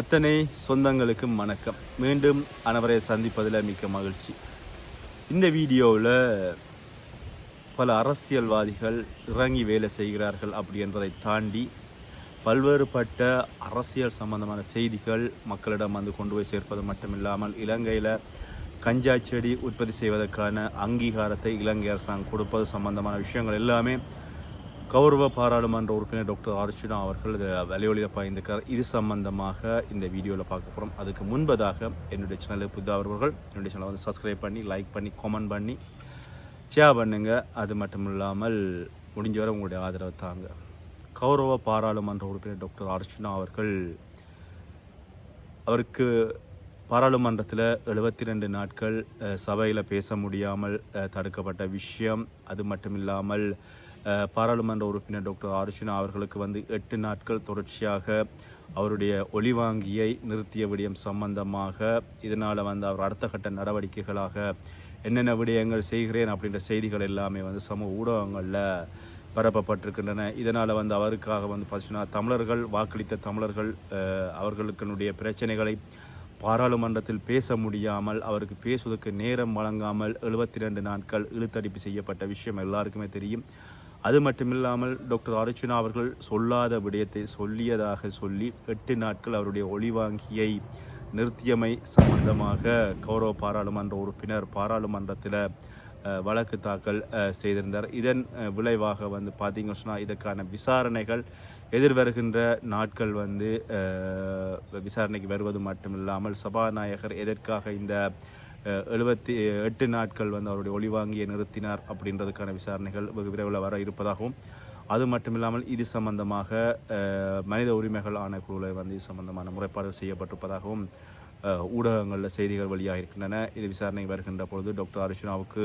அத்தனை சொந்தங்களுக்கும் வணக்கம். மீண்டும் அனைவரை சந்திப்பதில் மிக்க மகிழ்ச்சி. இந்த வீடியோவில் பல அரசியல்வாதிகள் இறங்கி வேலை செய்கிறார்கள் அப்படி என்பதை தாண்டி பல்வேறுபட்ட அரசியல் சம்பந்தமான செய்திகள் மக்களிடம் வந்து கொண்டு போய் சேர்ப்பது மட்டுமில்லாமல் இலங்கையில் கஞ்சா செடி உற்பத்தி செய்வதற்கான அங்கீகாரத்தை இலங்கை அரசாங்கம் கொடுப்பது சம்பந்தமான விஷயங்கள் எல்லாமே கௌரவ பாராளுமன்ற உறுப்பினர் டாக்டர் அர்ச்சுனா அவர்கள் இதை வலையொலியில் பாய்ந்திருக்கார். இது சம்பந்தமாக இந்த வீடியோவில் பார்க்க போகிறோம் அதுக்கு முன்பதாக என்னுடைய சேனலுக்கு புதியவர்கள் என்னுடைய சேனலை வந்து சப்ஸ்கிரைப் பண்ணி லைக் பண்ணி கமெண்ட் பண்ணி ஷேர் பண்ணுங்கள் அது மட்டும் இல்லாமல் முடிஞ்ச வரை உங்களுடைய ஆதரவை தாங்க. கௌரவ பாராளுமன்ற உறுப்பினர் டாக்டர் அர்ச்சுனா அவர்கள் அவருக்கு பாராளுமன்றத்தில் எழுபத்தி ரெண்டு நாட்கள் சபையில் பேச முடியாமல் தடுக்கப்பட்ட விஷயம். அது மட்டும் இல்லாமல் பாராளுமன்ற உறுப்பினர் டாக்டர் அர்ஜுனா அவர்களுக்கு வந்து எட்டு நாட்கள் தொடர்ச்சியாக அவருடைய ஒளிவாங்கியை நிறுத்திய விடயம் சம்பந்தமாக இதனால் வந்து அவர் அடுத்த கட்ட நடவடிக்கைகளாக என்னென்ன விடயங்கள் செய்கிறேன் அப்படின்ற செய்திகள் எல்லாமே வந்து சமூக ஊடகங்களில் பரப்பப்பட்டிருக்கின்றன. இதனால் வந்து அவருக்காக வந்து பார்த்தீங்கன்னா தமிழர்கள் வாக்களித்த தமிழர்கள் அவர்களுக்கனுடைய அவர்களுக்கினுடைய பிரச்சனைகளை பாராளுமன்றத்தில் பேச முடியாமல் அவருக்கு பேசுவதற்கு நேரம் வழங்காமல் எழுபத்தி ரெண்டு நாட்கள் இழுத்தடிப்பு செய்யப்பட்ட விஷயம் எல்லாருக்குமே தெரியும். அது மட்டுமில்லாமல் டாக்டர் அர்ச்சுனா அவர்கள் சொல்லாத விடயத்தை சொல்லியதாக சொல்லி எட்டு நாட்கள் அவருடைய ஒளிவாங்கியை நிறுத்தியமை சம்பந்தமாக கௌரவ பாராளுமன்ற உறுப்பினர் பாராளுமன்றத்தில் வழக்கு தாக்கல் செய்திருந்தார். இதன் விளைவாக வந்து பார்த்தீங்கன்னு சொன்னால் இதற்கான விசாரணைகள் எதிர்வருகின்ற நாட்கள் வந்து விசாரணைக்கு வருவது மட்டுமில்லாமல் சபாநாயகர் எதற்காக இந்த எழுபத்தி எட்டு நாட்கள் வந்து அவருடைய ஒளிவாங்கியை நிறுத்தினார் அப்படின்றதுக்கான விசாரணைகள் வெகு விரைவில் வர இருப்பதாகவும் அது மட்டுமில்லாமல் இது சம்பந்தமாக மனித உரிமைகள் ஆணைக்குழுவில் வந்து இது சம்பந்தமான முறைப்பாடு செய்யப்பட்டிருப்பதாகவும் ஊடகங்களில் செய்திகள் வெளியாக இருக்கின்றன இது விசாரணை வருகின்ற பொழுது டாக்டர் அர்ஜுனாவுக்கு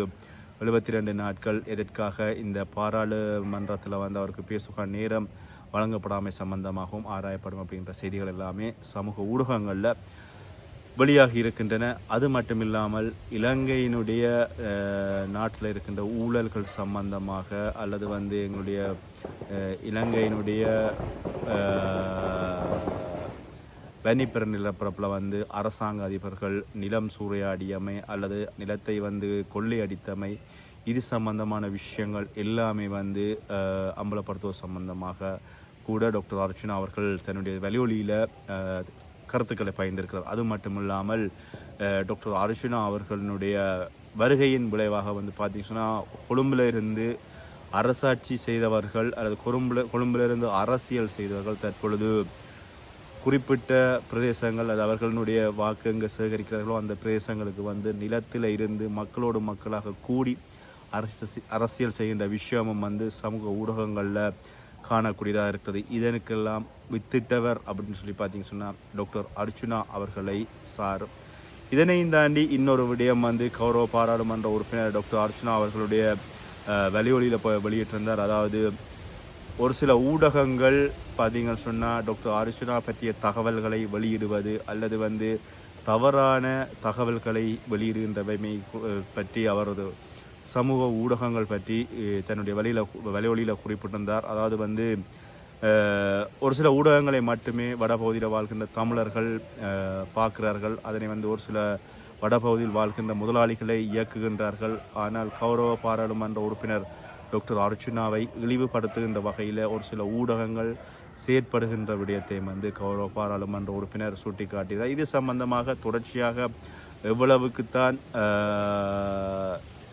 எழுபத்தி ரெண்டு நாட்கள் எதற்காக இந்த பாராளுமன்றத்தில் வந்து அவருக்கு பேசுகிற நேரம் வழங்கப்படாமை சம்பந்தமாகவும் ஆராயப்படும் அப்படின்ற செய்திகள் எல்லாமே சமூக ஊடகங்களில் வெளியாகி இருக்கின்றன. அது மட்டுமில்லாமல் இலங்கையினுடைய நாட்டில் இருக்கின்ற ஊழல்கள் சம்பந்தமாக அல்லது வந்து எங்களுடைய இலங்கையினுடைய வன்னிப்பெற நிலப்பரப்பில் வந்து அரசாங்க அதிபர்கள் நிலம் சூறையாடியமை அல்லது நிலத்தை வந்து கொள்ளையடித்தமை இது சம்பந்தமான விஷயங்கள் எல்லாமே வந்து அம்பலப்படுத்துவது சம்பந்தமாக கூட டாக்டர் அர்ச்சுனா அவர்கள் தன்னுடைய வலியொலியில் கருத்துக்களை பயந்திருக்கிறார் அது மட்டுமில்லாமல் டாக்டர் அர்ஜுனா அவர்களுடைய வருகையின் விளைவாக வந்து பார்த்தீங்கன்னா கொழும்புல இருந்து அரசாட்சி செய்தவர்கள் அல்லது கொழும்புல கொழும்பிலிருந்து அரசியல் செய்தவர்கள் தற்பொழுது குறிப்பிட்ட பிரதேசங்கள் அது அவர்களுடைய வாக்கு எங்கே சேகரிக்கிறார்களோ அந்த பிரதேசங்களுக்கு வந்து நிலத்தில் இருந்து மக்களோடு மக்களாக கூடி அரசு அரசியல் செய்கின்ற விஷயமும் வந்து சமூக ஊடகங்களில் காணக்கூடியதாக இருக்கிறது இதனுக்கெல்லாம் வித்திட்டவர் அப்படின்னு சொல்லி பார்த்தீங்கன்னு சொன்னால் டாக்டர் அர்ச்சுனா அவர்களை சார். இதனையும் தாண்டி இன்னொரு விடயம் வந்து கௌரவ பாராளுமன்ற உறுப்பினர் டாக்டர் அர்ச்சுனா அவர்களுடைய அஹ், இப்போ வெளியிட்டிருந்தார். அதாவது ஒரு சில ஊடகங்கள் பார்த்தீங்கன்னு சொன்னால் டாக்டர் அர்ச்சுனா பற்றிய தகவல்களை வெளியிடுவது அல்லது வந்து தவறான தகவல்களை வெளியிடுகின்றவைமை பற்றி அவரது சமூக ஊடகங்கள் பற்றி தன்னுடைய வழியில் வலைவழியில் குறிப்பிட்டிருந்தார். அதாவது வந்து ஒரு சில ஊடகங்களை மட்டுமே வடபகுதியில் வாழ்கின்ற தமிழர்கள் பார்க்கிறார்கள். அதனை வந்து ஒரு சில வடபகுதியில் வாழ்கின்ற முதலாளிகளை இயக்குகின்றார்கள். ஆனால் கௌரவ பாராளுமன்ற உறுப்பினர் டாக்டர் அர்ச்சுனாவை இழிவுபடுத்துகின்ற வகையில் ஒரு சில ஊடகங்கள் செயற்படுகின்ற விடயத்தையும் வந்து கௌரவ பாராளுமன்ற உறுப்பினர் சுட்டிக்காட்டினார். இது சம்பந்தமாக தொடர்ச்சியாக எவ்வளவுக்குத்தான்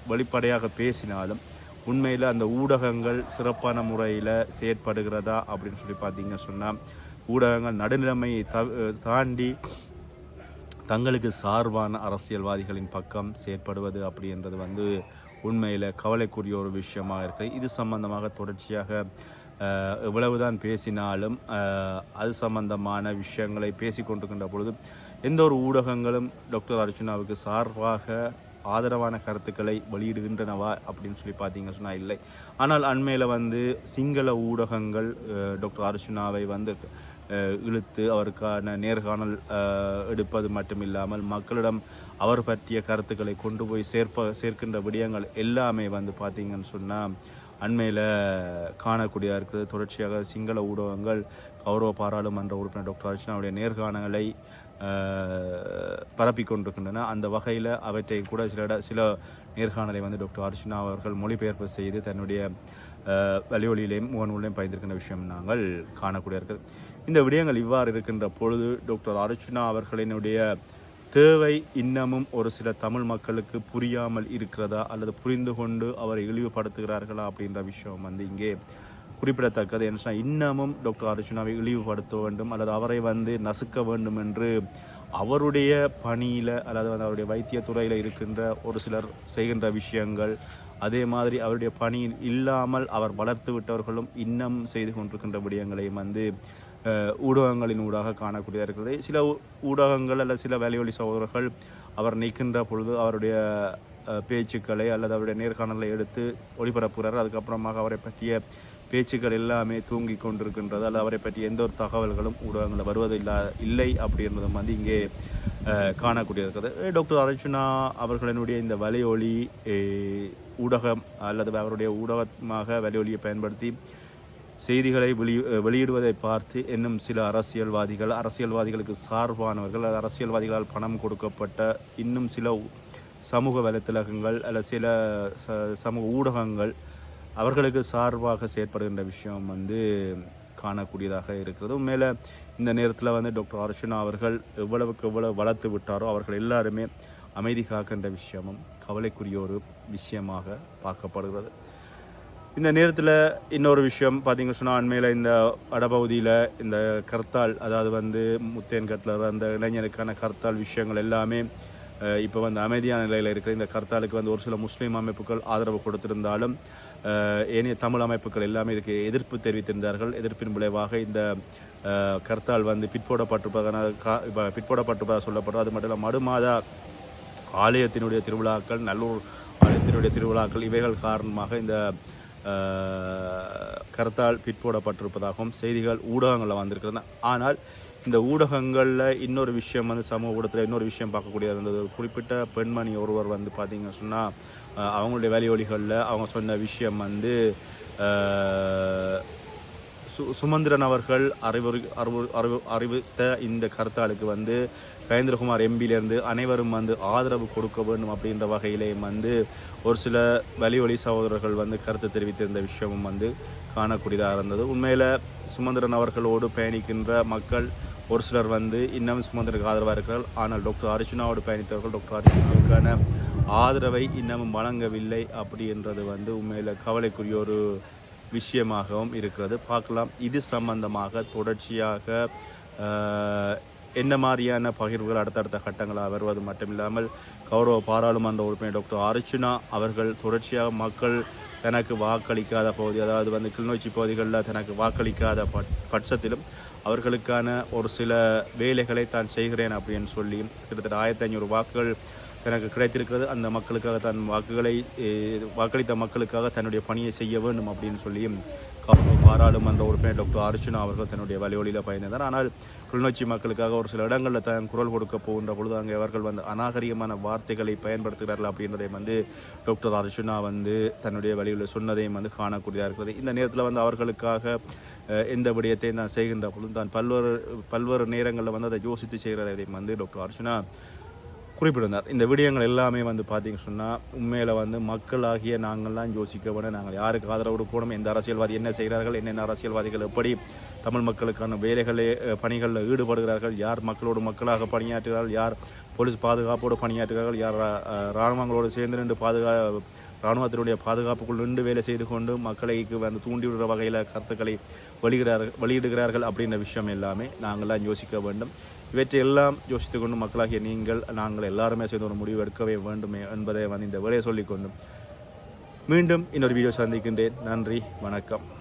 வெளிப்படையாக பேசினாலும் உண்மையில் அந்த ஊடகங்கள் சிறப்பான முறையில் செயற்படுகிறதா அப்படின்னு சொல்லி பார்த்தீங்க சொன்னால் ஊடகங்கள் நடுநிலைமையை தாண்டி தங்களுக்கு சார்பான அரசியல்வாதிகளின் பக்கம் செயற்படுவது அப்படின்றது வந்து உண்மையில் கவலைக்குரிய ஒரு விஷயமாக இருக்குது. இது சம்பந்தமாக தொடர்ச்சியாக எவ்வளவுதான் பேசினாலும் அது சம்பந்தமான விஷயங்களை பேசிக்கொண்டிருக்கின்ற பொழுது எந்த ஒரு ஊடகங்களும் டாக்டர் அர்ச்சனாவுக்கு சார்பாக ஆதரவான கருத்துக்களை வெளியிடுகின்றனவா அப்படின்னு சொல்லி பார்த்தீங்க சொன்னால் இல்லை. ஆனால் அண்மையில் வந்து சிங்கள ஊடகங்கள் டாக்டர் அர்ச்சுனாவை வந்து இழுத்து அவருக்கான நேர்காணல் எடுப்பது எடுப்பது மட்டுமில்லாமல் மக்களிடம் அவர் பற்றிய கருத்துக்களை கொண்டு போய் சேர்ப்ப சேர்க்கின்ற விடயங்கள் எல்லாமே வந்து பார்த்தீங்கன்னு சொன்னால் அண்மையில் காணக்கூடியதாக இருக்குது. தொடர்ச்சியாக சிங்கள ஊடகங்கள் கௌரவ பாராளுமன்ற உறுப்பினர் டாக்டர் அர்ச்சனாவுடைய நேர்காணலை பரப்பி கொண்டிருக்கின்றன அந்த வகையில் அவற்றை கூட சில சில நேர்காணலை வந்து டாக்டர் அர்ச்சனா அவர்கள் மொழிபெயர்ப்பு செய்து தன்னுடைய அஹ், வலியொலியிலையும் முகநூலையும் பயந்திருக்கின்ற விஷயம் நாங்கள் காணக்கூடிய இருக்குது இந்த விடயங்கள் இவ்வாறு இருக்கின்ற பொழுது டாக்டர் அர்ச்சனா அவர்களினுடைய தேவை இன்னமும் ஒரு சில தமிழ் மக்களுக்கு புரியாமல் இருக்கிறதா அல்லது புரிந்து கொண்டு அவரை இழிவுபடுத்துகிறார்களா அப்படின்ற விஷயம் வந்து இங்கே குறிப்பிடத்தக்கது என்ன இன்னமும் டாக்டர் அர்ஜுனாவை இழிவுபடுத்த வேண்டும் அல்லது அவரை வந்து நசுக்க வேண்டும் என்று அவருடைய பணியில் அல்லது வந்து அவருடைய வைத்தியத்துறையில் இருக்கின்ற ஒரு சிலர் செய்கின்ற விஷயங்கள் அதே மாதிரி அவருடைய பணியில் இல்லாமல் அவர் வளர்த்து விட்டவர்களும் இன்னும் செய்து கொண்டிருக்கின்ற விடயங்களையும் வந்து ஊடகங்களின் ஊடாக காணக்கூடியதாக இருக்கிறது. சில ஊடகங்கள் அல்லது சில வேலையொலி சகோதரர்கள் அவர் நிற்கின்ற பொழுது அவருடைய பேச்சுக்களை அல்லது அவருடைய நேர்காணலை எடுத்து ஒளிபரப்புகிறார் அதுக்கப்புறமாக அவரை பற்றிய பேச்சுக்கள் எல்லாமே தூங்கி கொண்டிருக்கின்றது அவரை பற்றி எந்த ஒரு தகவல்களும் ஊடகங்களில் வருவதில்லா இல்லை அப்படின்றதும் வந்து இங்கே காணக்கூடியிருக்கிறது இருக்கிறது டாக்டர் அர்ஜுனா அவர்களினுடைய இந்த வலையொலி ஊடகம் அல்லது அவருடைய ஊடகமாக வலையொலியை பயன்படுத்தி செய்திகளை வெளி வெளியிடுவதை பார்த்து இன்னும் சில அரசியல்வாதிகள் அரசியல்வாதிகளுக்கு சார்பானவர்கள் அல்லது அரசியல்வாதிகளால் பணம் கொடுக்கப்பட்ட இன்னும் சில சமூக வலைத்தளங்கள் அல்லது சில ச- சமூக ஊடகங்கள் அவர்களுக்கு சார்பாக செயற்படுகின்ற விஷயம் வந்து காணக்கூடியதாக இருக்கிறது. உண்மையில இந்த நேரத்தில் வந்து டாக்டர் அர்ச்சனா அவர்கள் எவ்வளவுக்கு எவ்வளவு வளர்த்து விட்டாரோ அவர்கள் எல்லாருமே அமைதி காக்கின்ற விஷயமும் கவலைக்குரிய ஒரு விஷயமாக பார்க்கப்படுகிறது. இந்த நேரத்தில் இன்னொரு விஷயம் பார்த்திங்க சொன்னால் அண்மையில் இந்த வடபகுதியில் இந்த கர்த்தால் அதாவது வந்து முத்தேன் கட்லர் அந்த இளைஞருக்கான கர்த்தால் விஷயங்கள் எல்லாமே இப்போ வந்து அமைதியான நிலையில் இருக்கிற இந்த கர்த்தாலுக்கு வந்து ஒரு சில முஸ்லீம் அமைப்புகள் ஆதரவு கொடுத்திருந்தாலும் ஏனைய தமிழ் அமைப்புகள் எல்லாமே இதுக்கு எதிர்ப்பு தெரிவித்திருந்தார்கள். எதிர்ப்பின் விளைவாக இந்த கர்த்தால் வந்து பிற்போடப்பட்டிருப்பதான கா இப்ப பிற்போடப்பட்டிருப்பதாக சொல்லப்படும் அது மட்டும் இல்லாமல் மடுமாதா ஆலயத்தினுடைய திருவிழாக்கள் நல்லூர் ஆலயத்தினுடைய திருவிழாக்கள் இவைகள் காரணமாக இந்த கருத்தால் பிற்போடப்பட்டிருப்பதாகவும் செய்திகள் ஊடகங்களில் வந்திருக்கிறது. ஆனால் இந்த ஊடகங்களில் இன்னொரு விஷயம் வந்து சமூக ஊடகத்தில் இன்னொரு விஷயம் பார்க்கக்கூடியது. இருந்தது ஒரு குறிப்பிட்ட பெண்மணி ஒருவர் வந்து பார்த்தீங்கன்னு சொன்னால் அவங்களுடைய வேலையொலிகளில் அவங்க சொன்ன விஷயம் வந்து சு சுமந்திரன் அவர்கள் அறிவுறு அறிவு அறிவு அறிவித்த இந்த கருத்தாளுக்கு வந்து கயேந்திரகுமார் எம்பியிலேருந்து அனைவரும் வந்து ஆதரவு கொடுக்க வேண்டும் அப்படின்ற வகையிலேயும் வந்து ஒரு சில வலிவழி சகோதரர்கள் வந்து கருத்து தெரிவித்திருந்த விஷயமும் வந்து காணக்கூடியதாக இருந்தது. உண்மையில் சுமந்திரன் அவர்களோடு பயணிக்கின்ற மக்கள் ஒரு சிலர் வந்து இன்னும் சுமந்திரனுக்கு ஆதரவாக இருக்கிறார்கள். ஆனால் டாக்டர் அர்ஜுனாவோடு பயணித்தவர்கள் டாக்டர் அர்ஜுனாவுக்கான ஆதரவை இன்னமும் வழங்கவில்லை அப்படின்றது வந்து உண்மையில் கவலைக்குரிய ஒரு விஷயமாகவும் இருக்கிறது. பார்க்கலாம். இது சம்பந்தமாக தொடர்ச்சியாக என்ன மாதிரியான பகிர்வுகள் அடுத்தடுத்த கட்டங்களாக வருவது மட்டுமில்லாமல் கௌரவ பாராளுமன்ற உறுப்பினர் டாக்டர் அர்ச்சுனா அவர்கள் தொடர்ச்சியாக மக்கள் தனக்கு வாக்களிக்காத பகுதி அதாவது வந்து கிளிநொச்சி பகுதிகளில் தனக்கு வாக்களிக்காத பட் பட்சத்திலும் அவர்களுக்கான ஒரு சில வேலைகளை தான் செய்கிறேன் அப்படின்னு சொல்லி கிட்டத்தட்ட ஆயிரத்தி ஐநூறு வாக்குகள் தனக்கு கிடைத்திருக்கிறது அந்த மக்களுக்காக தன் வாக்குகளை வாக்களித்த மக்களுக்காக தன்னுடைய பணியை செய்ய வேண்டும் அப்படின்னு சொல்லியும் கௌரவ பாராளுமன்ற உறுப்பினர் டாக்டர் அர்ஜுனா அவர்கள் தன்னுடைய வழிவழியில் பயணித்தார் ஆனால் கிளிநொச்சி மக்களுக்காக ஒரு சில இடங்களில் தான் குரல் கொடுக்க போகின்ற பொழுது அங்கே அவர்கள் வந்து அநாகரிகமான வார்த்தைகளை பயன்படுத்துகிறார்கள் அப்படின்றதை வந்து டாக்டர் அர்ஜுனா வந்து தன்னுடைய வழியில் சொன்னதையும் வந்து காணக்கூடியதாக இருக்கிறது. இந்த நேரத்தில் வந்து அவர்களுக்காக எந்த விடயத்தை நான் செய்கின்ற பொழுது தான் பல்வேறு பல்வேறு நேரங்களில் வந்து அதை யோசித்து செய்கிறதையும் வந்து டாக்டர் அர்ஜுனா குறிப்பிட்டிருந்தார் இந்த விடயங்கள் எல்லாமே வந்து பார்த்திங்க சொன்னால் உண்மையில் வந்து மக்களாகிய நாங்கள்லாம் யோசிக்க வேணும். நாங்கள் யாருக்கு ஆதரவு கொடுக்கணும் எந்த அரசியல்வாதி என்ன செய்கிறார்கள்? என்னென்ன அரசியல்வாதிகள் எப்படி தமிழ் மக்களுக்கான வேலைகளே பணிகளில் ஈடுபடுகிறார்கள்? யார் மக்களோடு மக்களாக பணியாற்றுகிறார்கள்? யார் போலீஸ் பாதுகாப்போடு பணியாற்றுகிறார்கள்? யார் இராணுவங்களோடு சேர்ந்து நின்று பாதுகா இராணுவத்தினுடைய பாதுகாப்புக்குள் நின்று வேலை செய்து கொண்டு மக்களுக்கு வந்து தூண்டிவிடுற வகையில் கருத்துக்களை வெளியிடுகிறார்கள் வெளியிடுகிறார்கள் அப்படின்ற விஷயம் எல்லாமே நாங்கள்லாம் யோசிக்க வேண்டும். இவற்றை எல்லாம் கொண்டு மக்களாகிய நீங்கள் நாங்கள் எல்லாருமே சேர்ந்து ஒரு முடிவு எடுக்கவே வேண்டுமே என்பதை வந்து இந்த வேலையை சொல்லிக்கொண்டும் மீண்டும் இன்னொரு வீடியோ சந்திக்கின்றேன். நன்றி வணக்கம்.